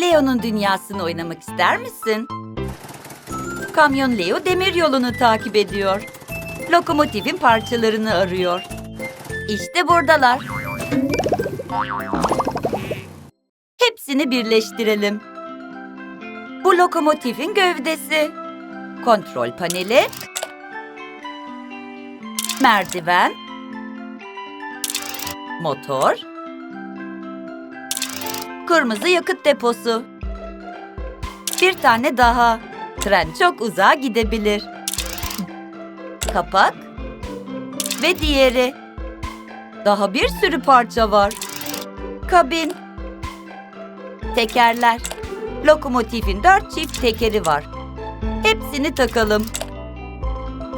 Leo'nun dünyasını oynamak ister misin? Kamyon Leo demir yolunu takip ediyor. Lokomotifin parçalarını arıyor. İşte buradalar. Hepsini birleştirelim. Bu lokomotifin gövdesi. Kontrol paneli. Merdiven. Motor. Kırmızı yakıt deposu. Bir tane daha. Tren çok uzağa gidebilir. Kapak. Ve diğeri. Daha bir sürü parça var. Kabin. Tekerler. Lokomotifin dört çift tekeri var. Hepsini takalım.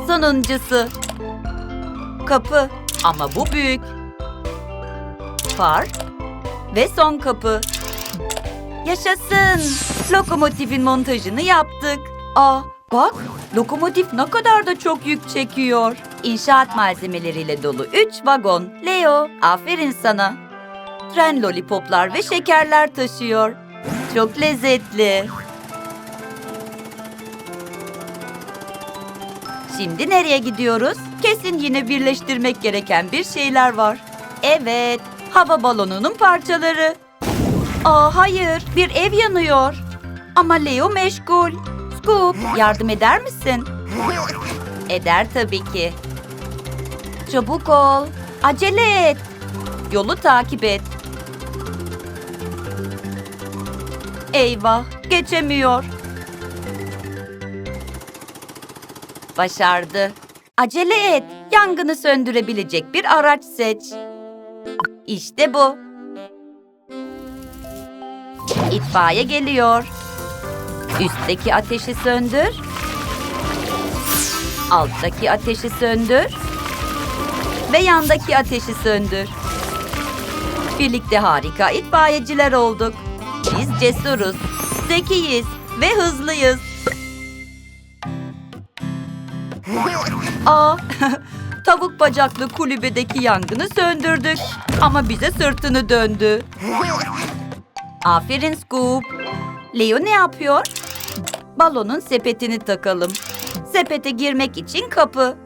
Sonuncusu. Kapı. Ama bu büyük. Far. Ve son kapı. Yaşasın. Lokomotifin montajını yaptık. Aa, bak lokomotif ne kadar da çok yük çekiyor. İnşaat malzemeleriyle dolu 3 vagon. Leo, aferin sana. Tren lollipoplar ve şekerler taşıyor. Çok lezzetli. Şimdi nereye gidiyoruz? Kesin yine birleştirmek gereken bir şeyler var. Evet, hava balonunun parçaları. Aa hayır, bir ev yanıyor. Ama Leo meşgul. Scoop, yardım eder misin? Eder tabii ki. Çabuk ol. Acele et. Yolu takip et. Eyvah, geçemiyor. Başardı. Acele et. Yangını söndürebilecek bir araç seç. İşte bu. İtfaiye geliyor. Üstteki ateşi söndür. Alttaki ateşi söndür. Ve yandaki ateşi söndür. Birlikte harika itfaiyeciler olduk. Biz cesuruz, zekiyiz ve hızlıyız. Aa, tavuk bacaklı kulübedeki yangını söndürdük. Ama bize sırtını döndü. Aferin Scoop. Leo ne yapıyor? Balonun sepetini takalım. Sepete girmek için kapı.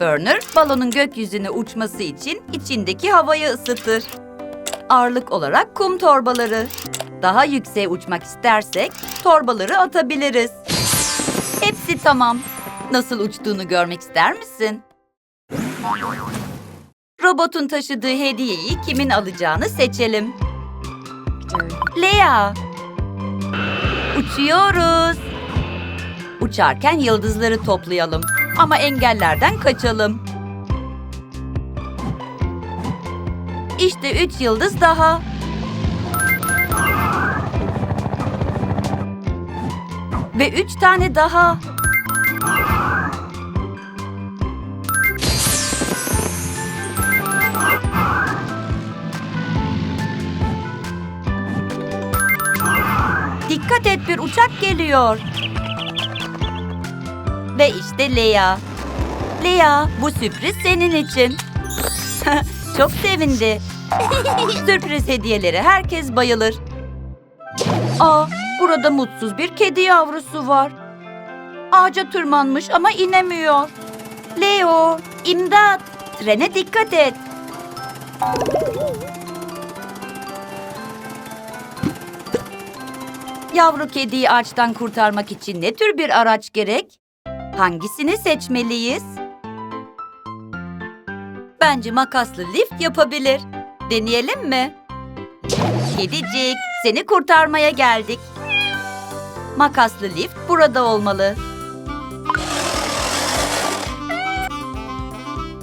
Burner, balonun gökyüzüne uçması için içindeki havayı ısıtır. Ağırlık olarak kum torbaları. Daha yükseğe uçmak istersek torbaları atabiliriz. Hepsi tamam. Nasıl uçtuğunu görmek ister misin? Robotun taşıdığı hediyeyi kimin alacağını seçelim. Lea. Uçuyoruz. Uçarken yıldızları toplayalım. Ama engellerden kaçalım. İşte üç yıldız daha. Ve üç tane daha. Uçak geliyor. Ve işte Lea. Lea bu sürpriz senin için. Çok sevindi. Sürpriz hediyeleri herkes bayılır. Aa, burada mutsuz bir kedi yavrusu var. Ağaca tırmanmış ama inemiyor. Leo, imdat. Trene dikkat et. Yavru kediyi ağaçtan kurtarmak için ne tür bir araç gerek? Hangisini seçmeliyiz? Bence makaslı lift yapabilir. Deneyelim mi? Kedicik, seni kurtarmaya geldik. Makaslı lift burada olmalı.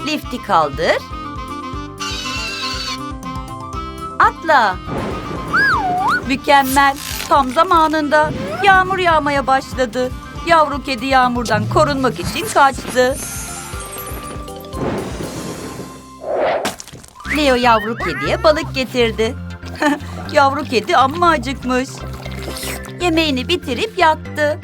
Lifti kaldır. Atla. Mükemmel. Tam zamanında yağmur yağmaya başladı. Yavru kedi yağmurdan korunmak için kaçtı. Leo yavru kediye balık getirdi. yavru kedi amma acıkmış. Yemeğini bitirip yattı.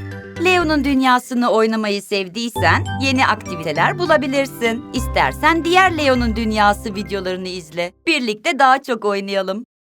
Leo'nun dünyasını oynamayı sevdiysen yeni aktiviteler bulabilirsin. İstersen diğer Leo'nun dünyası videolarını izle. Birlikte daha çok oynayalım.